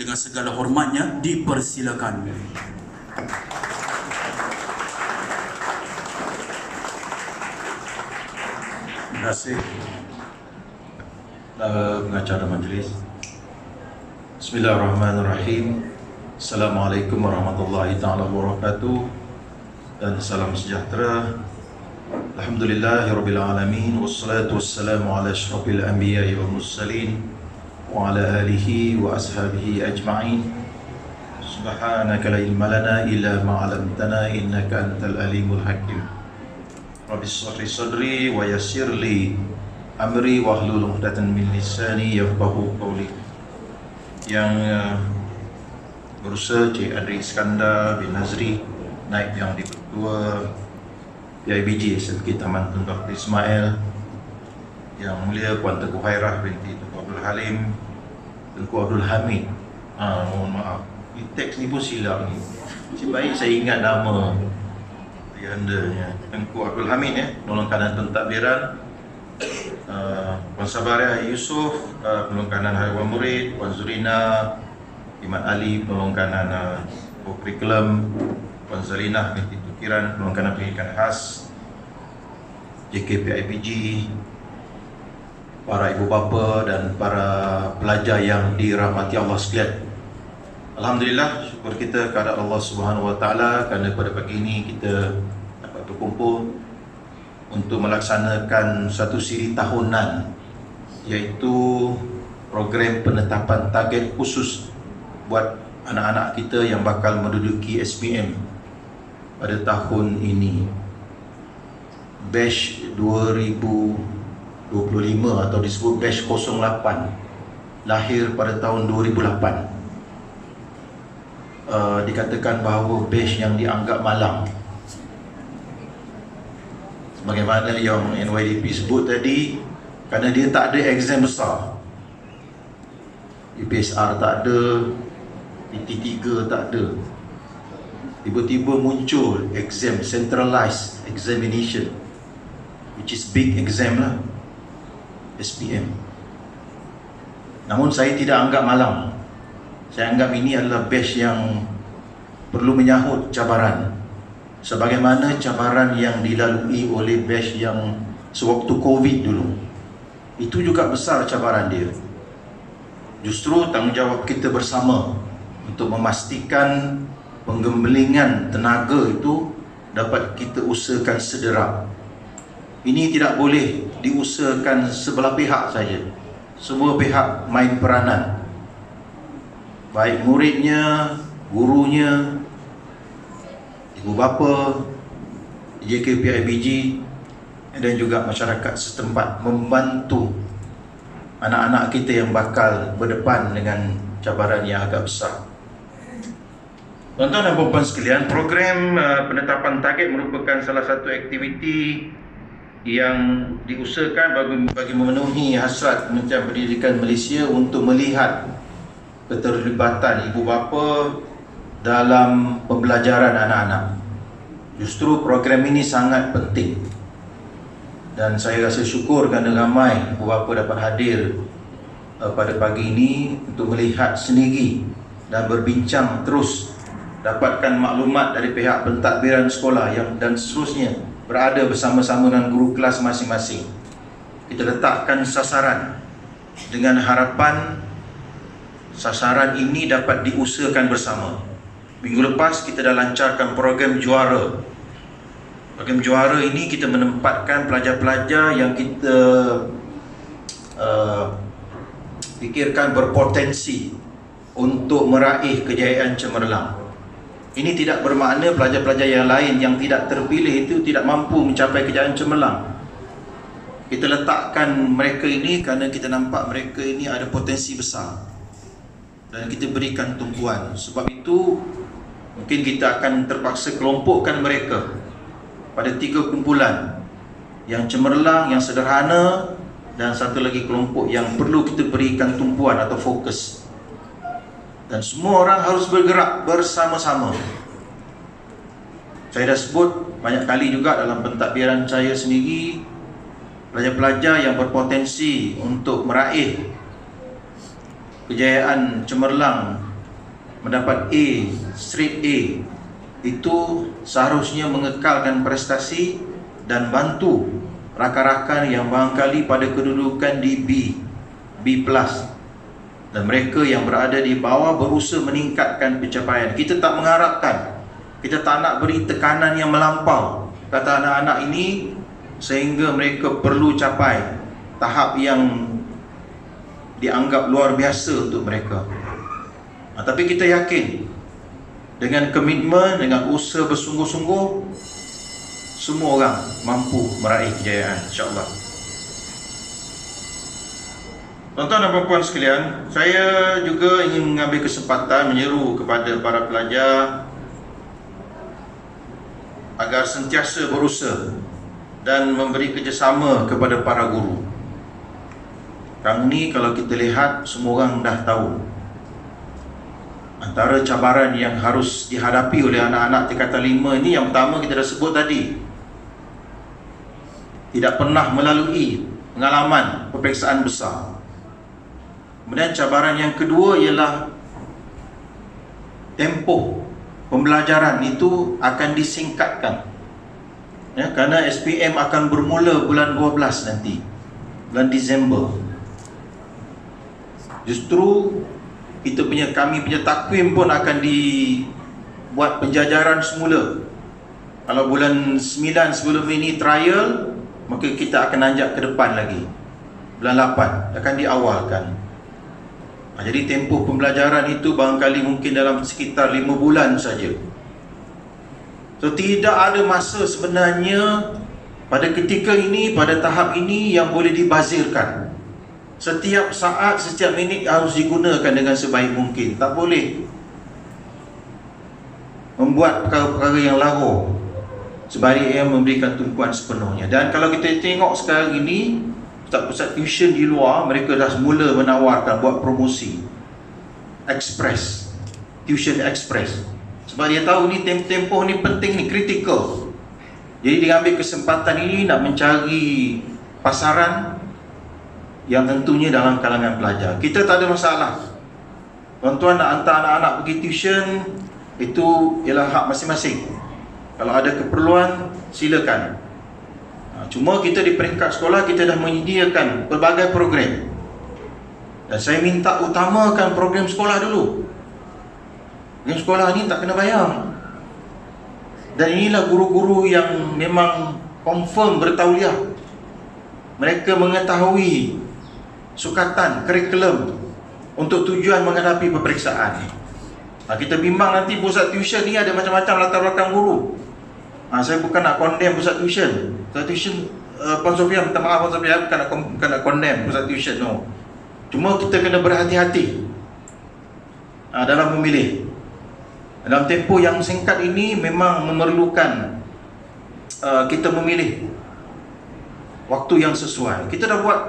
dengan segala hormatnya dipersilakan. Terima kasih pengacara majlis. Bismillahirrahmanirrahim. Assalamualaikum warahmatullahi taala wabarakatuh dan salam sejahtera. Alhamdulillahirabbil alamin wassalatu wassalamu ala asyrafil anbiya'i wal mursalin alihi wa ashabihi ajma'in. Subhanaka la ilma lana illa ma 'allamtana innaka antal alimul hakim. Rabbi syrah sadri wa yassir li amri wahlul 'uqdatam min lisani yafqahu qawli. Yang uh, berusaha Cik Adri Iskandar bin Nazri naib yang di ketua PIBG Sertifikat Taman Tun Dr. Ismail Yang mulia Puan Tengku Hairah binti Tengku Abdul Halim Tengku Abdul Hamid. Ha, Mohon maaf. Ini teks ni pun silap ni. Sebaik saya ingat nama Ayandanya Tengku Abdul Hamid ya. Penolong kanan Tun Takbiran uh, Puan Sabaria Yusof uh, Penolong kanan Hariwan Murid. Puan Zurina Iman Ali Penolong kanan uh, Curriculum Puan Zalinah binti Tukiran Penolong kanan pendidikan khas. JKPIPG Para ibu bapa dan para pelajar yang dirahmati Allah sekalian. Alhamdulillah syukur kita kepada Allah Subhanahu Wa Taala kerana pada pagi ini kita dapat berkumpul untuk melaksanakan satu siri tahunan iaitu program penetapan target khusus buat anak-anak kita yang bakal menduduki SPM pada tahun ini. Batch 2025 atau disebut batch 08 lahir pada tahun 2008 Uh, dikatakan bahawa batch yang dianggap malam. Sebagaimana yang NYDP sebut tadi kerana dia tak ada exam besar. UPSR tak ada PT3 tak ada. Tiba-tiba muncul exam centralized examination which is big exam lah SPM namun saya tidak anggap malam saya anggap ini adalah batch yang perlu menyahut cabaran sebagaimana cabaran yang dilalui oleh batch yang sewaktu COVID dulu. Itu juga besar cabaran dia. Justru tanggungjawab kita bersama untuk memastikan penggembelingan tenaga itu dapat kita usahakan sederap. Ini tidak boleh diusahakan sebelah pihak saja. Semua pihak main peranan. Baik muridnya, gurunya, ibu bapa, JKPIBG dan juga masyarakat setempat membantu anak-anak kita yang bakal berdepan dengan cabaran yang agak besar. Tuan-tuan dan puan sekalian, program uh, penetapan target merupakan salah satu aktiviti yang diusahakan bagi, bagi memenuhi hasrat Kementerian Pendidikan Malaysia untuk melihat keterlibatan ibu bapa dalam pembelajaran anak-anak. Justru program ini sangat penting. Dan saya rasa syukur kerana ramai ibu bapa dapat hadir uh, pada pagi ini untuk melihat sendiri dan berbincang terus dapatkan maklumat dari pihak pentadbiran sekolah yang dan seterusnya berada bersama-sama dengan guru kelas masing-masing. Kita letakkan sasaran dengan harapan sasaran ini dapat diusahakan bersama. Minggu lepas kita dah lancarkan program juara. Program juara ini kita menempatkan pelajar-pelajar yang kita uh, fikirkan berpotensi untuk meraih kejayaan cemerlang. Ini tidak bermakna pelajar-pelajar yang lain yang tidak terpilih itu tidak mampu mencapai kejayaan cemerlang. Kita letakkan mereka ini kerana kita nampak mereka ini ada potensi besar. Dan kita berikan tumpuan. Sebab itu mungkin kita akan terpaksa kelompokkan mereka pada tiga kumpulan. Yang cemerlang, yang sederhana dan satu lagi kelompok yang perlu kita berikan tumpuan atau fokus. Dan semua orang harus bergerak bersama-sama. Saya dah sebut banyak kali juga dalam pentadbiran saya sendiri pelajar-pelajar yang berpotensi untuk meraih kejayaan cemerlang mendapat A, straight A itu seharusnya mengekalkan prestasi dan bantu rakan-rakan yang barangkali pada kedudukan di B, B+. Dan mereka yang berada di bawah berusaha meningkatkan pencapaian. Kita tak mengharapkan, kita tak nak beri tekanan yang melampau kata anak-anak ini sehingga mereka perlu capai tahap yang dianggap luar biasa untuk mereka. Ha, tapi kita yakin dengan komitmen, dengan usaha bersungguh-sungguh semua orang mampu meraih kejayaan insya-Allah. Tuan-tuan dan puan sekalian, saya juga ingin mengambil kesempatan menyeru kepada para pelajar agar sentiasa berusaha dan memberi kerjasama kepada para guru. Sekarang ni kalau kita lihat semua orang dah tahu Antara cabaran yang harus dihadapi oleh anak-anak tingkatan lima ini Yang pertama kita dah sebut tadi Tidak pernah melalui pengalaman peperiksaan besar Kemudian cabaran yang kedua ialah Tempoh pembelajaran itu akan disingkatkan ya, Kerana SPM akan bermula bulan 12 nanti Bulan Disember Justru kita punya kami punya takwim pun akan dibuat penjajaran semula. Kalau bulan 9 sebelum ini trial, maka kita akan nanjak ke depan lagi. Bulan 8 akan diawalkan. Ha, jadi tempoh pembelajaran itu barangkali mungkin dalam sekitar 5 bulan saja. So tidak ada masa sebenarnya pada ketika ini, pada tahap ini yang boleh dibazirkan. Setiap saat, setiap minit harus digunakan dengan sebaik mungkin Tak boleh Membuat perkara-perkara yang lara Sebaliknya memberikan tumpuan sepenuhnya Dan kalau kita tengok sekarang ini Pusat-pusat tuition di luar Mereka dah mula menawarkan buat promosi Express Tuition Express Sebab dia tahu ni tempoh ni penting ni, critical Jadi dia ambil kesempatan ini nak mencari pasaran yang tentunya dalam kalangan pelajar. Kita tak ada masalah. Tuan-tuan nak hantar anak-anak pergi tuition, itu ialah hak masing-masing. Kalau ada keperluan, silakan. Ha, cuma kita di peringkat sekolah, kita dah menyediakan pelbagai program. Dan saya minta utamakan program sekolah dulu. Program sekolah ni tak kena bayar. Dan inilah guru-guru yang memang confirm bertauliah. Mereka mengetahui sukatan, kurikulum untuk tujuan menghadapi peperiksaan. Ha, kita bimbang nanti pusat tuition ni ada macam-macam latar belakang guru. Ha, saya bukan nak condemn pusat tuition. Pusat tuition, uh, Puan Sofia minta maaf Puan Sofia, bukan nak, bukan nak condemn pusat tuition. No. Cuma kita kena berhati-hati ha, dalam memilih. Dalam tempoh yang singkat ini memang memerlukan uh, kita memilih waktu yang sesuai. Kita dah buat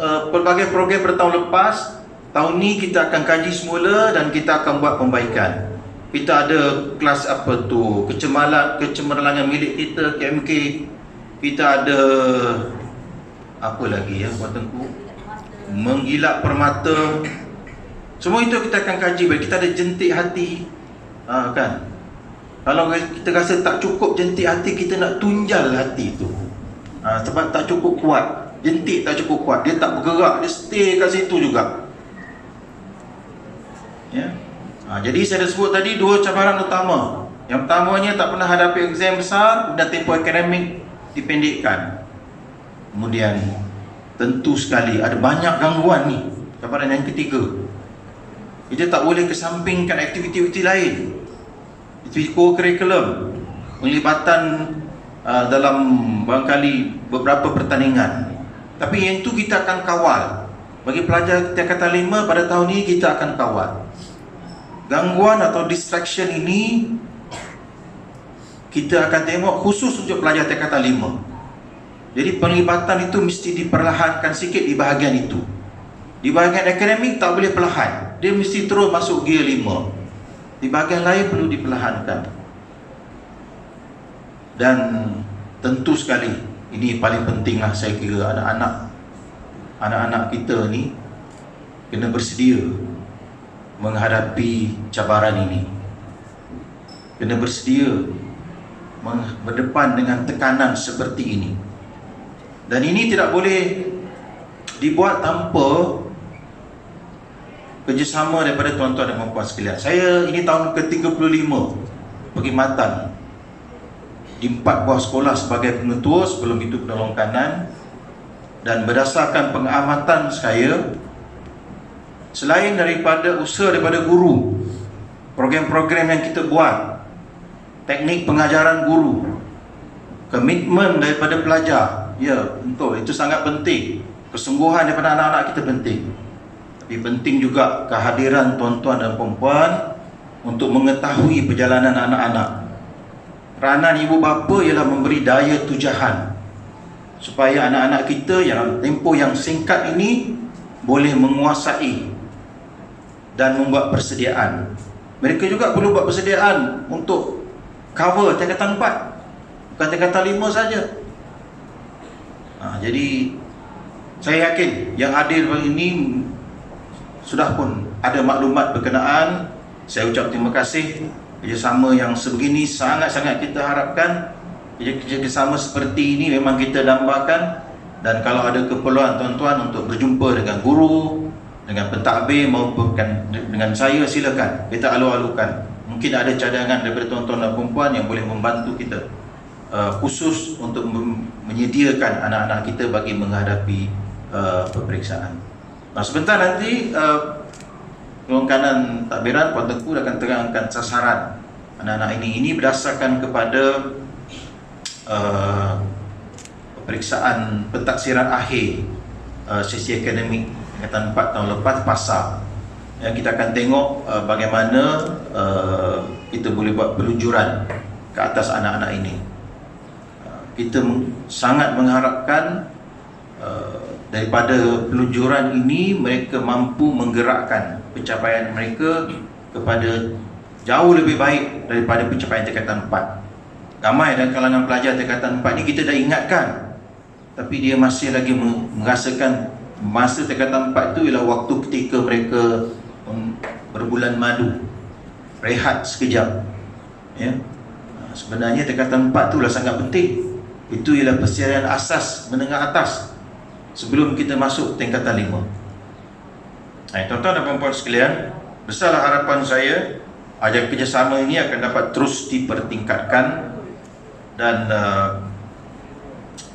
Uh, pelbagai program pada tahun lepas Tahun ni kita akan kaji semula dan kita akan buat pembaikan Kita ada kelas apa tu? Kecemalan, kecemerlangan milik kita KMK Kita ada Apa lagi ya Puan Tengku? Menggilak permata. Semua itu kita akan kaji. Kita ada jentik hati ha, kan? Kalau kita rasa tak cukup jentik hati Kita nak tunjal hati itu ha, Sebab tak cukup kuat. Jentik tak cukup kuat. Dia tak bergerak. Dia stay kat situ juga. Ya ha, jadi saya dah sebut tadi dua cabaran utama. Yang pertamanya tak pernah hadapi exam besar dan tempoh akademik dipendekkan. Kemudian tentu sekali ada banyak gangguan ni. Cabaran yang ketiga. Kita tak boleh kesampingkan aktiviti-aktiviti lain. Aktiviti co-curriculum penglibatan uh, dalam barangkali beberapa pertandingan. Tapi yang itu kita akan kawal. Bagi pelajar tingkatan lima pada tahun ini kita akan kawal Gangguan atau distraction ini Kita akan tengok khusus untuk pelajar tingkatan lima. Jadi penglibatan itu mesti diperlahankan sikit di bahagian itu. Di bahagian akademik tak boleh perlahan. Dia mesti terus masuk gear lima. Di bahagian lain perlu diperlahankan. Dan tentu sekali ini paling penting lah saya kira anak-anak Anak-anak kita ni Kena bersedia menghadapi cabaran ini. Kena bersedia berdepan dengan tekanan seperti ini. Dan ini tidak boleh dibuat tanpa kerjasama daripada tuan-tuan dan puan sekalian. Saya ini tahun ke-35 perkhidmatan di empat buah sekolah sebagai pengetua sebelum itu penolong kanan dan berdasarkan pengamatan saya selain daripada usaha daripada guru program-program yang kita buat teknik pengajaran guru komitmen daripada pelajar ya betul. Itu sangat penting. Kesungguhan daripada anak-anak kita penting. Tapi penting juga kehadiran tuan-tuan dan puan untuk mengetahui perjalanan anak-anak. Peranan ibu bapa ialah memberi daya tujahan supaya anak-anak kita yang tempoh yang singkat ini boleh menguasai dan membuat persediaan. Mereka juga perlu buat persediaan untuk cover tingkatan 4 bukan tingkatan 5 saja. Ha, jadi saya yakin yang hadir hari ini sudah pun ada maklumat berkenaan. Saya ucap terima kasih kerjasama yang sebegini sangat-sangat kita harapkan kerjasama seperti ini memang kita dambakan dan kalau ada keperluan tuan-tuan untuk berjumpa dengan guru dengan pentadbir maupun dengan saya silakan. Kita alu-alukan. Mungkin ada cadangan daripada tuan-tuan dan perempuan yang boleh membantu kita uh, khusus untuk menyediakan anak-anak kita bagi menghadapi uh, peperiksaan. Nah sebentar nanti uh, ruang kanan takbiran Puan Tengku akan terangkan sasaran anak-anak ini. Ini berdasarkan kepada uh, pemeriksaan pentaksiran akhir uh, sesi akademik tingkatan 4 tahun lepas pasal yang kita akan tengok uh, bagaimana uh, kita boleh buat peluncuran ke atas anak-anak ini. Uh, kita sangat mengharapkan uh, daripada peluncuran ini mereka mampu menggerakkan pencapaian mereka kepada jauh lebih baik daripada pencapaian tingkatan 4 ramai dalam kalangan pelajar tingkatan 4 ni kita dah ingatkan tapi dia masih lagi merasakan masa tingkatan 4 itu ialah waktu ketika mereka berbulan madu. Rehat sekejap. Ya. Sebenarnya tingkatan 4 itulah sangat penting. Itu ialah persediaan asas menengah atas sebelum kita masuk tingkatan 5 Hai, tuan-tuan dan puan-puan sekalian, besarlah harapan saya agar kerjasama ini akan dapat terus dipertingkatkan dan uh,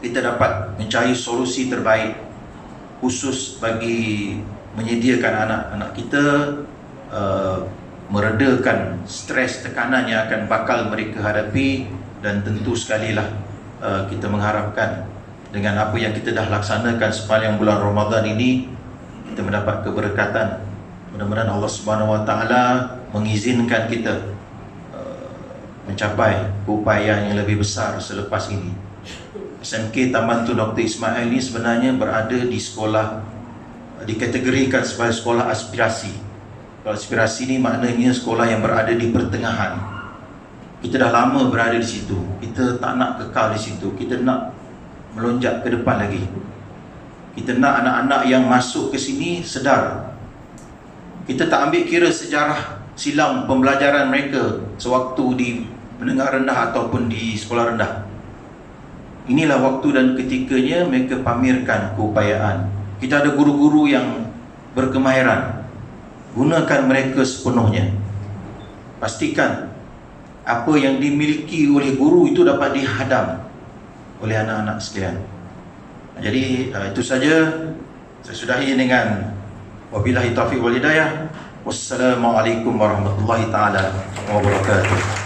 kita dapat mencari solusi terbaik khusus bagi menyediakan anak-anak kita uh, meredakan stres tekanan yang akan bakal mereka hadapi dan tentu sekali lah uh, kita mengharapkan dengan apa yang kita dah laksanakan sepanjang bulan Ramadan ini kita mendapat keberkatan. Mudah-mudahan Allah Subhanahu Wa Taala mengizinkan kita uh, mencapai upaya yang lebih besar selepas ini. SMK Taman Tun Dr. Ismail ini sebenarnya berada di sekolah dikategorikan sebagai sekolah aspirasi. Kalau aspirasi ini maknanya sekolah yang berada di pertengahan. Kita dah lama berada di situ. Kita tak nak kekal di situ. Kita nak melonjak ke depan lagi. Kita nak anak-anak yang masuk ke sini sedar. Kita tak ambil kira sejarah silam pembelajaran mereka sewaktu di menengah rendah ataupun di sekolah rendah. Inilah waktu dan ketikanya mereka pamerkan keupayaan. Kita ada guru-guru yang berkemahiran. Gunakan mereka sepenuhnya. Pastikan apa yang dimiliki oleh guru itu dapat dihadam oleh anak-anak sekalian. Jadi uh, itu saja saya sudahi dengan wabillahi taufiq wal hidayah. Wassalamualaikum warahmatullahi taala wabarakatuh.